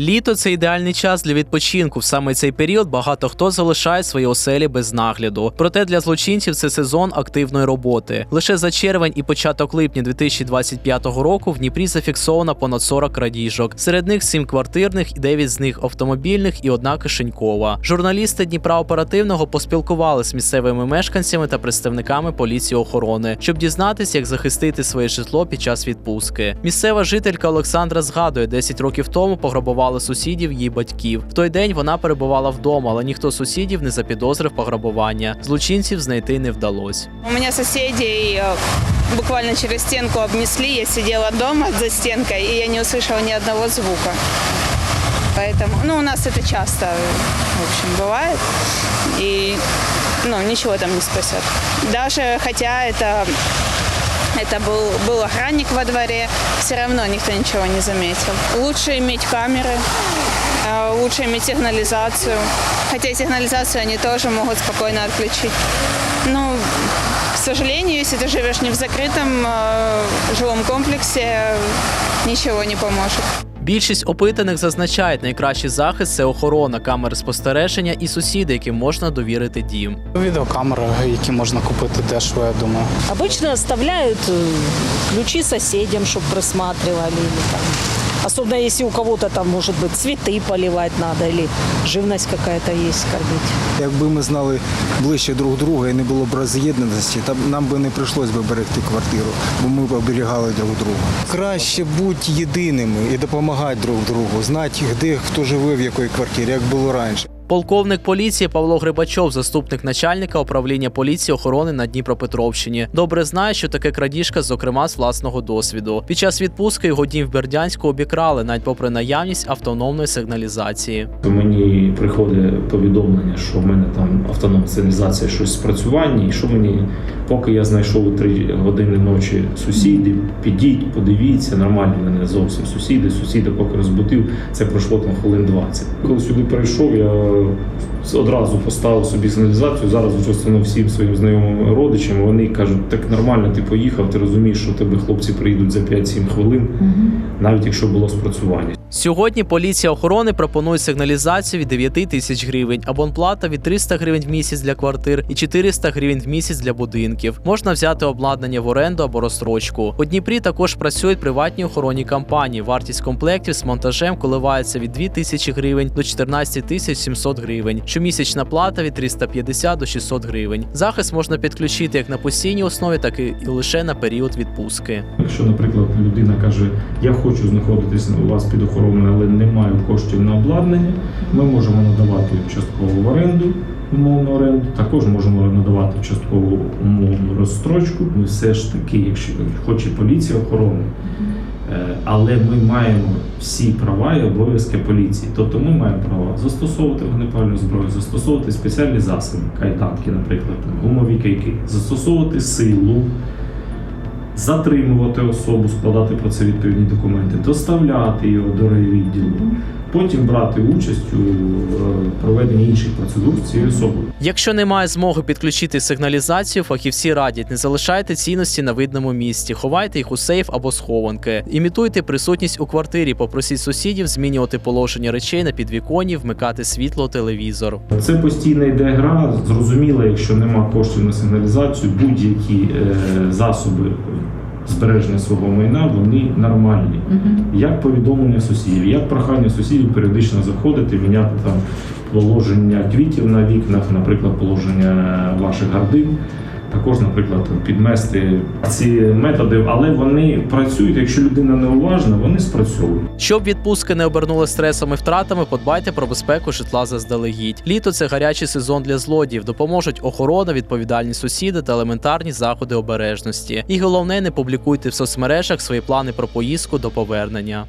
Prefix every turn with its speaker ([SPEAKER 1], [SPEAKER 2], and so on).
[SPEAKER 1] Літо це ідеальний час для відпочинку. В саме цей період багато хто залишає свої оселі без нагляду. Проте для злочинців це сезон активної роботи. Лише за червень і початок липня 2025 року в Дніпрі зафіксовано понад 40 крадіжок. Серед них 7 квартирних, 9 з них автомобільних і одна кишенькова. Журналісти Дніпра оперативного поспілкували з місцевими мешканцями та представниками поліції охорони, щоб дізнатися, як захистити своє житло під час відпустки. Місцева жителька Олександра згадує, 10 років тому пограбували сусідів її батьків. В той день вона перебувала вдома, але ніхто з сусідів не запідозрив пограбування. Злочинців знайти не вдалося.
[SPEAKER 2] У меня соседей э, буквально через стенку обнесли. Я сидела дома за стенкой, и я не услышала ни одного звука. Поэтому, ну, у нас это часто, в общем, бывает. И, ну, ничего там не спасет. Даже хотя это, это был, был охранник во дворе, все равно никто ничего не заметил. Лучше иметь камеры, э, лучше иметь сигнализацию. Хотя сигнализацию они тоже могут спокойно отключить. Ну, к сожалению, если ты живешь не в закрытом э, жилом комплексе, ничего не поможет.
[SPEAKER 1] Більшість опитаних зазначають, найкращий захист це охорона, камери спостереження і сусіди, яким можна довірити дім.
[SPEAKER 3] Відеокамери, які можна купити дешево, я думаю.
[SPEAKER 4] Обычно оставляют э, ключи соседям, чтобы присматривали. Или там. Особенно если у кого-то там, может быть, цветы поливать надо или живность какая-то есть кормить.
[SPEAKER 5] Якби ми знали ближче друг друга і не було б роз'єднаності, там нам би не прийшлось би берегти квартиру, бо ми б оберігали друг друга. Краще бути єдиними і допомагати друг другу, знати, де хто живе в якій квартирі, як було раніше.
[SPEAKER 1] Полковник поліції Павло Грибачов, заступник начальника управління поліції охорони на Дніпропетровщині, добре знає, що таке крадіжка, зокрема з власного досвіду. Під час відпустки його дім в Бердянську обікрали, навіть попри наявність автономної сигналізації.
[SPEAKER 6] Мені приходить повідомлення, що в мене там автономна сигналізація щось спрацювання, і що мені, поки я знайшов у 3 години ночі сусідів, підіть, подивіться, нормальні в мене зовсім сусіди. Сусіди поки розбудив, це пройшло там хвилин 20. Коли сюди прийшов, я одразу поставив собі сигналізацію. Зараз вже всім своїм знайомим родичам. Вони кажуть, так нормально, ти поїхав, ти розумієш, що тебе хлопці приїдуть за 5-7 хвилин, навіть якщо було спрацювання.
[SPEAKER 1] Сьогодні поліція охорони пропонує сигналізацію від 9 тисяч гривень, абонплата від 300 гривень в місяць для квартир і 400 гривень в місяць для будинків. Можна взяти обладнання в оренду або розстрочку. У Дніпрі також працюють приватні охоронні компанії. Вартість комплектів з монтажем коливається від 2 тисячі гривень до 14 тисяч 700 гривень. Щомісячна плата від 350 до 600 гривень. Захист можна підключити як на постійній основі, так і лише на період відпустки.
[SPEAKER 6] Якщо, наприклад, людина каже, я хочу знаходитись у вас під охороною, але не маю коштів на обладнання, ми можемо надавати частково в оренду, умовну оренду, також можемо надавати часткову умовну розстрочку. Ми все ж таки, якщо хоч і поліція охорони, е, але ми маємо всі права і обов'язки поліції. Тобто ми маємо право застосовувати вогнепальну зброю, застосовувати спеціальні засоби, кайданки, наприклад, гумові кайки, застосовувати силу затримувати особу, складати про це відповідні документи, доставляти його до райвідділу, потім брати участь у е, проведенні інших процедур з цією особою.
[SPEAKER 1] Якщо немає змоги підключити сигналізацію, фахівці радять не залишайте цінності на видному місці, ховайте їх у сейф або схованки, імітуйте присутність у квартирі, попросіть сусідів змінювати положення речей на підвіконні, вмикати світло, телевізор.
[SPEAKER 6] Це постійна йде гра. Зрозуміло, якщо нема коштів на сигналізацію, будь-які е, засоби збереження свого майна вони нормальні. Як повідомлення сусідів, як прохання сусідів періодично заходити, міняти там положення квітів на вікнах, наприклад, положення ваших гардин. Також, наприклад, підмести ці методи, але вони працюють. Якщо людина неуважна, вони спрацьовують.
[SPEAKER 1] Щоб відпустки не обернули стресами і втратами, подбайте про безпеку житла заздалегідь. Літо це гарячий сезон для злодіїв. Допоможуть охорона, відповідальні сусіди та елементарні заходи обережності. І головне, не публікуйте в соцмережах свої плани про поїздку до повернення.